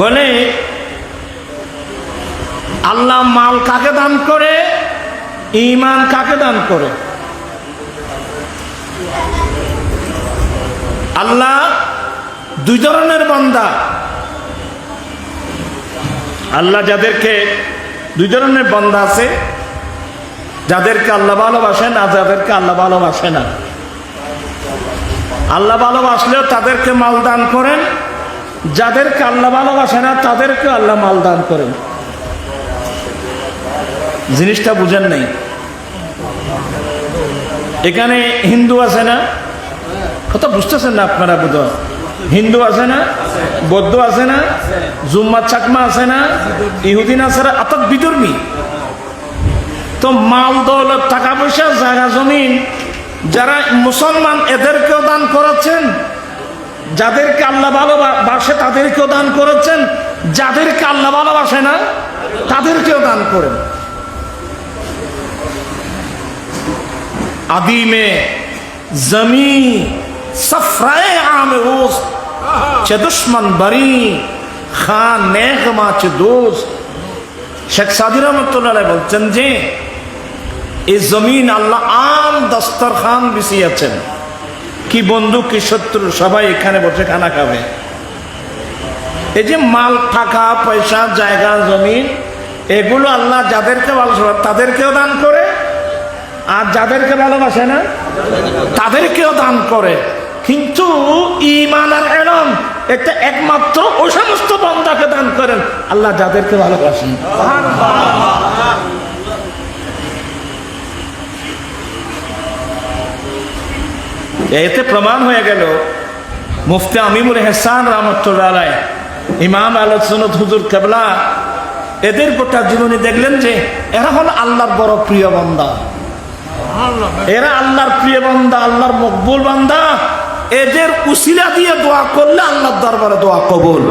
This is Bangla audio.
বলে, আল্লাহ মাল কাকে দান করে? ইমান কাকে দান করে? আল্লাহ দুই ধরনের বান্দা। আল্লাহ যাদেরকে দুই ধরনের বান্দা আছে, যাদেরকে আল্লাহ ভালোবাসেন আর যাদেরকে আল্লাহ ভালোবাসে না। আল্লাহ ভালোবাসলেও তাদেরকে মাল দান করেন যাদেরকে আল্লাহ ভালোবাসে না, তাদেরকে আল্লাহ মাল দান করেন। জিনিসটা বুঝেন নাই। এখানে হিন্দু আছে না? কথা বুঝতেছেন না আপনারা বোধ হিন্দু আছে না? বৌদ্ধ আছে না? জুম্মা চাকমা আছে না? ইহুদিন আছে না অর্থাৎ বিধর্মী। তো মাল, দৌলত, টাকা পয়সা জায়গা জমিন, যারা মুসলমান, এদেরকেও দান করেছেন। যাদেরকে আল্লাহ ভালোবাসে তাদেরকেও দান করেছেন। যাদেরকে আল্লাহ ভালোবাসে না, তাদেরকেও দান করেন। আদিমে জমি সফরায় আমে ওস খান বলছেন যে এই জমিন আল্লাহ আম দস্তরখান বিছিয়েছেন। কি বন্ধু, কি শত্রু, সবাই এখানে বসে খানা খাবে। এই যে মাল, টাকা, পয়সা, জায়গা, জমিন, এগুলো আল্লাহ যাদেরকে ভালোবাসে, তাদেরকেও দান করে, আর যাদেরকে ভালোবাসে না, তাদেরকেও দান করে। কিন্তু ইমান আর এলম, এটা একমাত্র ওই সমস্ত বন্দাকে দান করেন। আল্লাহ যাদেরকে ভালোবাসেন। এতে প্রমাণ হয়ে গেল, মুফতি আমিমুল হেসান রহমতুল্লাহ ইমাম আলোচনত হুজুর কেবলা, এদের গোটা জীবনে দেখলেন যে এরা হলো আল্লাহর বড় প্রিয় বন্দা। এরা আল্লাহর প্রিয় বান্দা, আল্লাহর মকবুল বান্দা। এদের উসিলা দিয়ে দোয়া করলে আল্লাহর দরবারে দোয়া কবুল।